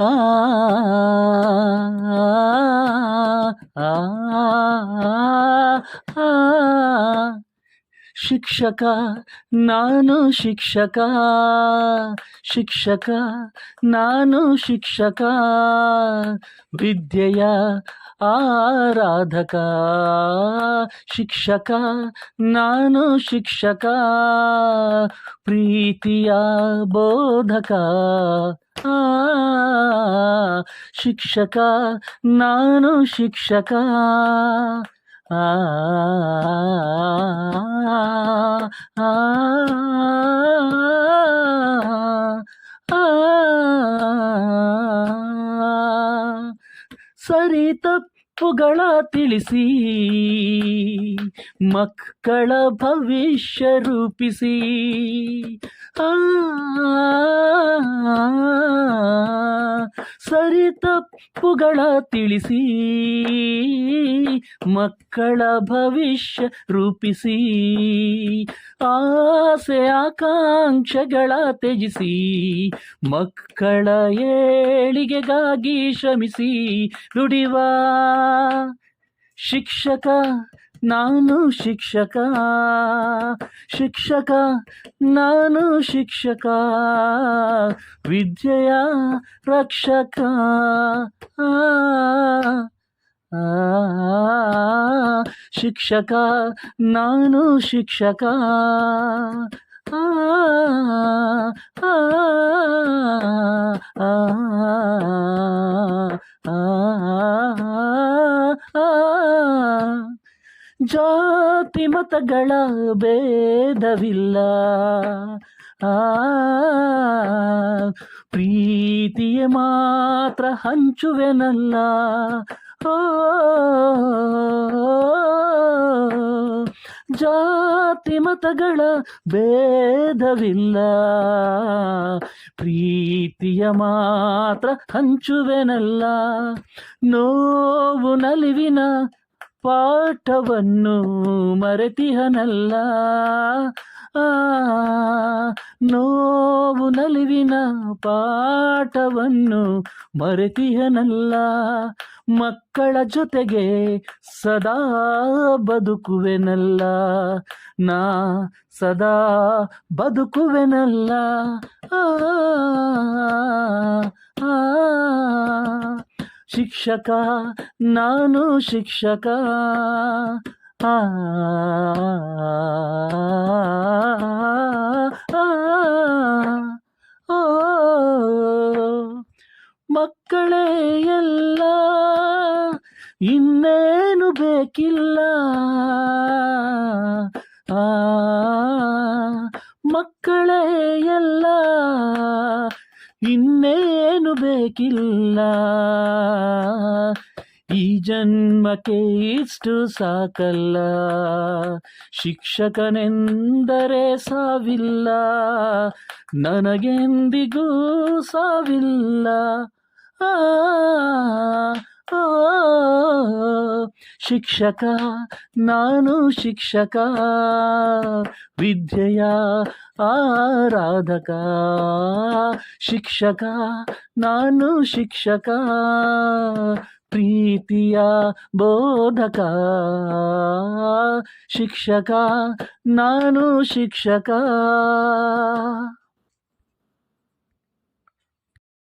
ಆ ಆ, ಆ, ಶಿಕ್ಷಕ ನಾನು ಶಿಕ್ಷಕ ಶಿಕ್ಷಕ ನಾನು ಶಿಕ್ಷಕ ವಿದ್ಯೆಯ ಆರಾಧಕ ಶಿಕ್ಷಕ ನಾನು ಶಿಕ್ಷಕ ಪ್ರೀತಿಯ ಬೋಧಕ ಆ, ಶಿಕ್ಷಕ ನಾನು ಶಿಕ್ಷಕ ಆ, ಸರಿ ತಪ್ಪುಗಳ ತಿಳಿಸಿ ಮಕ್ಕಳ ಭವಿಷ್ಯ ರೂಪಿಸಿ ತಪ್ಪುಗಳ ತಿಳಿಸಿ ಮಕ್ಕಳ ಭವಿಷ್ಯ ರೂಪಿಸಿ ಆಸೆ ಆಕಾಂಕ್ಷೆಗಳ ತ್ಯಜಿಸಿ ಮಕ್ಕಳ ಏಳಿಗೆಗಾಗಿ ಶ್ರಮಿಸಿ ದುಡಿವ ಶಿಕ್ಷಕ ನಾನು ಶಿಕ್ಷಕ ಶಿಕ್ಷಕ ನಾನು ಶಿಕ್ಷಕ ವಿದ್ಯೆಯ ರಕ್ಷಕ ಆ, ಆ, ಶಿಕ್ಷಕ ನಾನು ಶಿಕ್ಷಕ ಆ, ಆ, ಆ, ಆ, ಆ, ಜಾತಿ ಮತಗಳ ಭೇದವಿಲ್ಲ. ಆ, ಪ್ರೀತಿಯ ಮಾತ್ರ ಹಂಚುವೆನಲ್ಲ. ಓ ಜಾತಿ ಮತಗಳ ಭೇದವಿಲ್ಲ. ಪ್ರೀತಿಯ ಮಾತ್ರ ಹಂಚುವೆನಲ್ಲ. ನೋವು ನಲಿವಿನ ಪಾಠವನ್ನು ಮರೆತಿಹನಲ್ಲ. ನೋವು ನಲಿವಿನ ಪಾಠವನ್ನು ಮರೆತಿಹನಲ್ಲ. ಮಕ್ಕಳ ಜೊತೆಗೆ ಸದಾ ಬದುಕುವೆನಲ್ಲ. ನಾ ಸದಾ ಬದುಕುವೆನಲ್ಲ. ಆ, ಶಿಕ್ಷಕ ನಾನು ಶಿಕ್ಷಕ ಆ, ಮಕ್ಕಳೇ ಎಲ್ಲ ಇನ್ನೇನು ಬೇಕಿಲ್ಲ ಆ ಮಕ್ಕಳೇ ಎಲ್ಲ ಇನ್ನೇನು ಬೇಕಿಲ್ಲ. ಈ ಜನ್ಮಕ್ಕೆ ಇಷ್ಟು ಸಾಕಲ್ಲ. ಶಿಕ್ಷಕನೆಂದರೆ ಸಾವಿಲ್ಲ. ನನಗೆಂದಿಗೂ ಸಾವಿಲ್ಲ. ಆ, ಶಿಕ್ಷಕ ನಾನು ಶಿಕ್ಷಕ ವಿದ್ಯೆಯ ಆರಾಧಕ. ಶಿಕ್ಷಕ ನಾನು ಶಿಕ್ಷಕ ಪ್ರೀತಿಯ ಬೋಧಕ. ಶಿಕ್ಷಕ ನಾನು ಶಿಕ್ಷಕ.